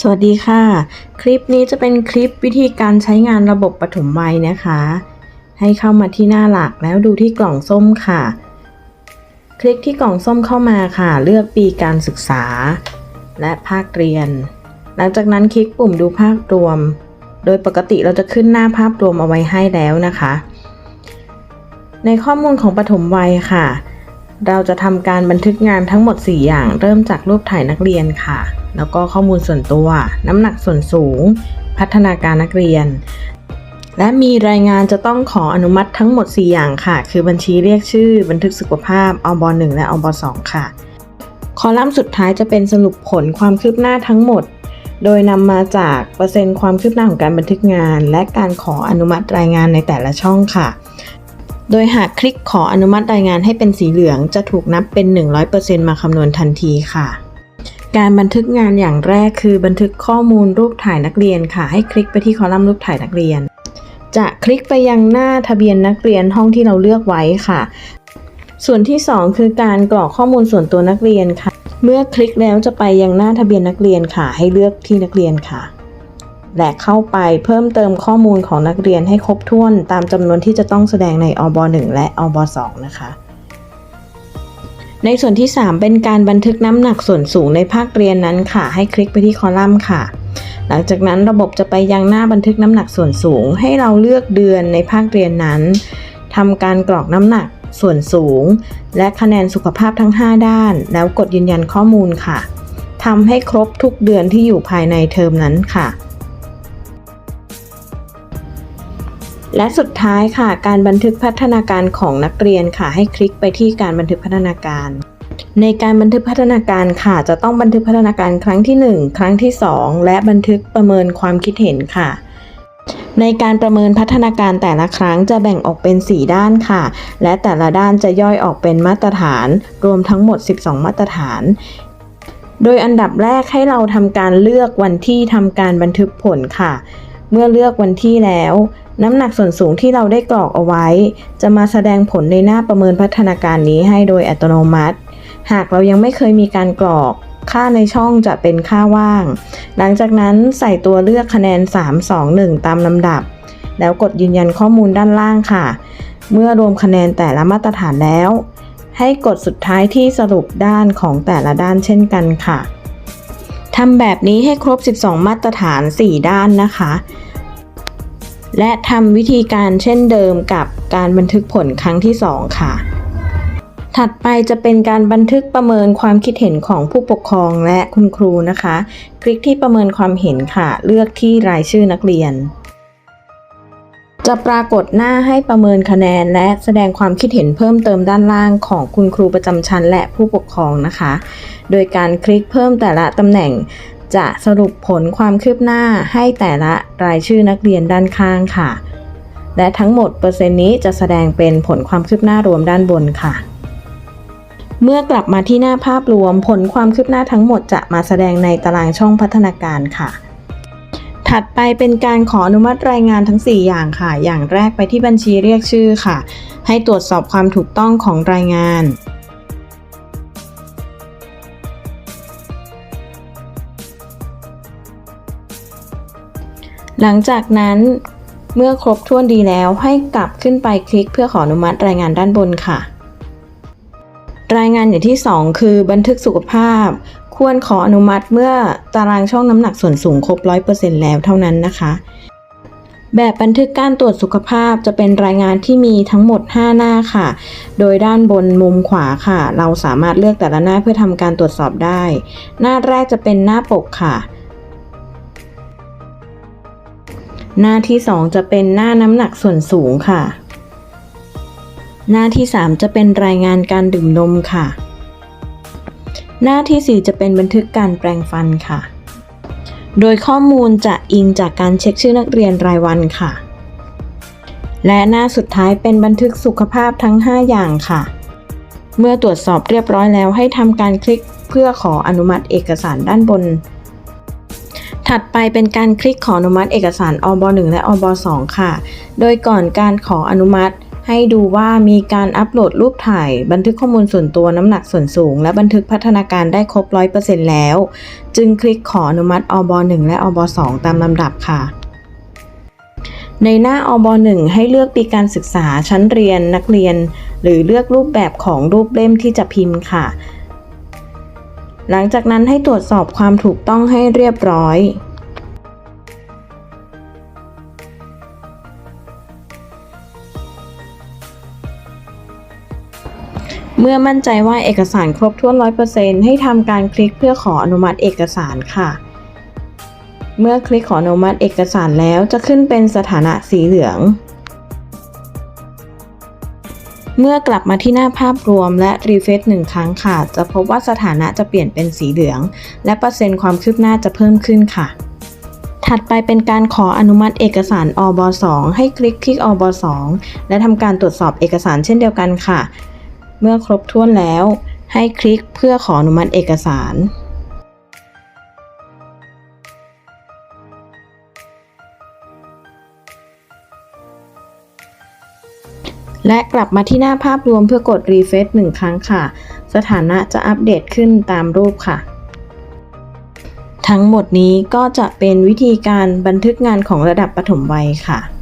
สวัสดีค่ะ คลิปนี้จะเป็นคลิปวิธีการใช้งานระบบปฐมวัยนะคะ ให้เข้ามาที่หน้าหลักแล้วดูที่กล่องส้มค่ะ คลิกที่กล่องส้มเข้ามาค่ะ เลือกปีการศึกษา และภาคเรียน หลังจากนั้นคลิกปุ่มดูภาพรวม โดยปกติเราจะขึ้นหน้าภาพรวมเอาไว้ให้แล้วนะคะ ในข้อมูลของปฐมวัยค่ะ เราจะทำการบันทึกงานทั้งหมด 4 อย่าง เริ่มจากรูปถ่ายนักเรียนค่ะ แล้วก็ข้อมูลส่วนตัว น้ำหนักส่วนสูง พัฒนาการนักเรียน และมีรายงานจะต้องขออนุมัติทั้งหมด 4 อย่างค่ะ คือบัญชีเรียกชื่อ บันทึกสุขภาพอบ1และอบ2ค่ะ คอลัมน์สุดท้ายจะเป็นสรุปผลความคืบหน้าทั้งหมด โดยนำมาจากเปอร์เซ็นต์ความคืบหน้าของการบันทึกงาน และการขออนุมัติรายงานในแต่ละช่องค่ะ โดยหากคลิกขออนุมัติรายงานให้เป็นสีเหลืองจะถูกนับเป็น 100%มาคำนวณทันทีค่ะ การบันทึกงานอย่างแรกคือบันทึกข้อมูลรูปถ่ายนักเรียนค่ะ ให้คลิกไปที่คอลัมน์รูปถ่ายนักเรียน จะคลิกไปยังหน้าทะเบียนนักเรียนห้องที่เราเลือกไว้ค่ะ ส่วนที่ 2 คือการกรอกข้อมูลส่วนตัวนักเรียนค่ะ เมื่อคลิกแล้วจะไปยังหน้าทะเบียนนักเรียนค่ะ ให้เลือกที่นักเรียนค่ะ และเข้าไปเพิ่มเติมข้อมูลของนักเรียนให้ครบถ้วนตามจำนวนที่จะต้องแสดงในอบ 1 และอบ 2 นะคะ ในส่วนที่ 3 เป็นการบันทึกน้ำหนักส่วนสูงในภาคเรียนนั้นค่ะ ให้คลิกไปที่คอลัมน์ค่ะ หลังจากนั้นระบบจะไปยังหน้าบันทึกน้ำหนักส่วนสูง ให้เราเลือกเดือนในภาคเรียนนั้นทำการกรอกน้ำหนักส่วนสูง และคะแนนสุขภาพทั้ง 5 ด้าน แล้วกดยืนยันข้อมูลค่ะทำให้ครบทุกเดือนที่อยู่ภายในเทอมนั้นค่ะ และสุดท้ายค่ะ การบันทึกพัฒนาการของนักเรียนค่ะ ให้คลิกไปที่การบันทึกพัฒนาการ ในการบันทึกพัฒนาการค่ะ จะต้องบันทึกพัฒนาการครั้งที่ 1 ครั้งที่ 2 และบันทึกประเมินความคิดเห็นค่ะ ในการประเมินพัฒนาการแต่ละครั้งจะแบ่งออกเป็น 4 ด้านค่ะ และแต่ละด้านจะย่อยออกเป็นมาตรฐาน รวมทั้งหมด 12 มาตรฐานโดยอันดับแรกให้เราทำการเลือกวันที่ทำการบันทึกผลค่ะ เมื่อเลือกวันที่แล้ว น้ำหนักส่วนสูงที่เราได้กรอกเอาไว้ จะมาแสดงผลในหน้าประเมินพัฒนาการนี้ให้โดยอัตโนมัติ หากเรายังไม่เคยมีการกรอก ค่าในช่องจะเป็นค่าว่าง หลังจากนั้นใส่ตัวเลือกคะแนน 3 2 1 ตามลำดับ แล้วกดยืนยันข้อมูลด้านล่างค่ะ เมื่อรวมคะแนนแต่ละมาตรฐานแล้ว ให้กดสุดท้ายที่สรุปด้านของแต่ละด้านเช่นกันค่ะทำแบบนี้ให้ครบ 12 มาตรฐาน 4 ด้านนะคะ และทำวิธีการเช่นเดิมกับการบันทึกผลครั้งที่ 2 ค่ะ ถัดไปจะเป็นการบันทึกประเมินความคิดเห็นของผู้ปกครองและคุณครูนะคะ คลิกที่ประเมินความเห็นค่ะ เลือกที่รายชื่อนักเรียน จะปรากฏหน้าให้ประเมินคะแนน และแสดงความคิดเห็นเพิ่มเติมด้านล่างของคุณครูประจำชั้นและผู้ปกครองนะคะ โดยการคลิกเพิ่มแต่ละตำแหน่ง จะสรุปผลความคืบหน้าให้แต่ละรายชื่อนักเรียนด้านข้างค่ะ และทั้งหมดเปอร์เซ็นต์นี้จะแสดงเป็นผลความคืบหน้ารวมด้านบนค่ะ เมื่อกลับมาที่หน้าภาพรวมผลความคืบหน้าทั้งหมดจะมาแสดงในตารางช่องพัฒนาการค่ะ ถัดไปเป็นการขออนุมัติรายงานทั้ง 4 อย่างค่ะ อย่างแรกไปที่บัญชีเรียกชื่อค่ะ ให้ตรวจสอบความถูกต้องของรายงาน หลังจากนั้นเมื่อครบถ้วนดีแล้วให้กลับขึ้นไปคลิกเพื่อขออนุมัติรายงานด้านบนค่ะ รายงานอย่างที่ 2 คือบันทึกสุขภาพ ควรขออนุมัติเมื่อตารางช่องน้ำหนักส่วนสูงครบ 100%แล้วเท่านั้นนะคะ แบบบันทึกการตรวจสุขภาพจะเป็นรายงานที่มีทั้งหมด 5 หน้าค่ะ โดยด้านบนมุมขวาค่ะ เราสามารถเลือกแต่ละหน้าเพื่อทำการตรวจสอบได้ หน้าแรกจะเป็นหน้าปกค่ะ หน้าที่ 2 จะเป็นหน้าน้ำหนักส่วนสูงค่ะ หน้าที่ 3 จะเป็นรายงานการดื่มนมค่ะ หน้าที่ 4 จะเป็นบันทึกการแปลงฟันค่ะ โดยข้อมูลจะอิงจากการเช็คชื่อนักเรียนรายวันค่ะ และหน้าสุดท้ายเป็นบันทึกสุขภาพทั้ง 5 อย่างค่ะ เมื่อตรวจสอบเรียบร้อยแล้วให้ทำการคลิกเพื่อขออนุมัติเอกสารด้านบน ถัดไปเป็นการคลิกขออนุมัติเอกสารอบ1และอบ2ค่ะ โดยก่อนการขออนุมัติ ให้ดูว่ามีการอัปโหลดรูปถ่าย บันทึกข้อมูลส่วนตัวน้ำหนักส่วนสูง และบันทึกพัฒนาการได้ครบ 100%แล้ว จึงคลิกขออนุมัติอบ1และอบ2ตามลำดับค่ะในหน้าอบ1ให้เลือกปีการศึกษาชั้นเรียนนักเรียน หรือเลือกรูปแบบของรูปเล่มที่จะพิมพ์ค่ะ หลังจากนั้นให้ตรวจสอบความถูกต้องให้เรียบร้อย เมื่อมั่นใจว่าเอกสารครบถ้วน 100%ให้ทำการคลิกเพื่อขออนุมัติเอกสารค่ะ เมื่อคลิกขออนุมัติเอกสารแล้วจะขึ้นเป็นสถานะสีเหลือง เมื่อกลับมาที่หน้าภาพรวมและรีเฟซหนึ่งครั้งค่ะ จะพบว่าสถานะจะเปลี่ยนเป็นสีเหลือง และเปอร์เซ็นต์ความคืบหน้าจะเพิ่มขึ้นค่ะถัดไปเป็นการขออนุมัติเอกสารอบ2ให้คลิกที่อบ2และทำการตรวจสอบเอกสารเช่นเดียวกันค่ะ เมื่อครบถ้วนแล้ว ให้คลิกเพื่อขออนุมัติเอกสาร และกลับมาที่หน้าภาพรวมเพื่อกดรีเฟซหนึ่งครั้งค่ะ สถานะจะอัปเดตขึ้นตามรูปค่ะทั้งหมดนี้ก็จะเป็นวิธีการบันทึกงานของระดับปฐมวัยค่ะ